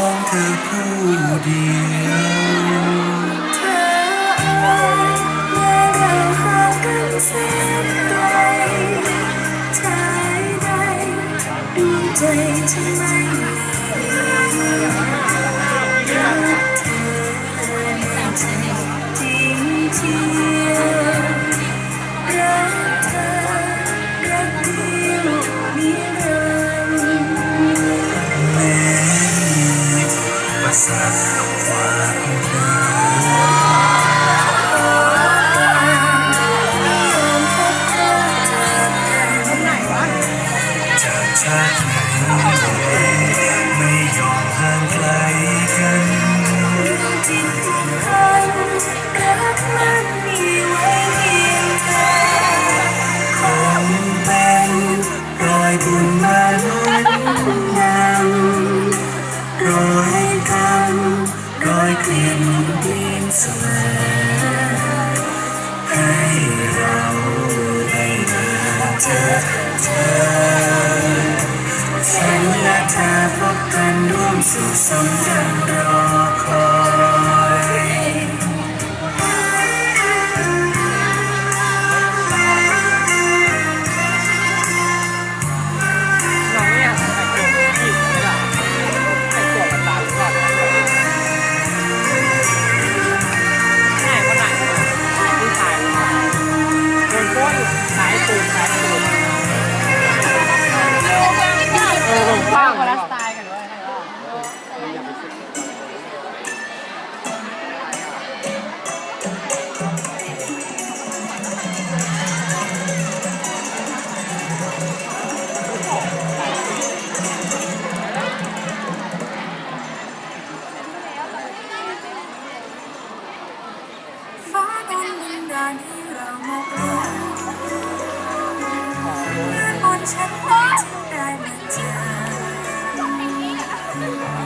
องเธอผู้เดียวเธอเอ่ยเมื่อเราห่งกันแสนไกลทาใดดวใจฉันไม่รัเธอจริงจริง เจอเธอฉันและเธอพบกันร่วมสุขสมดังรอคอย การที่เรามาเปลี่นเมื่อบนฉันไม่จึงได้มาเจอ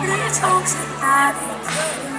หรือโชคชะตาได้เธอ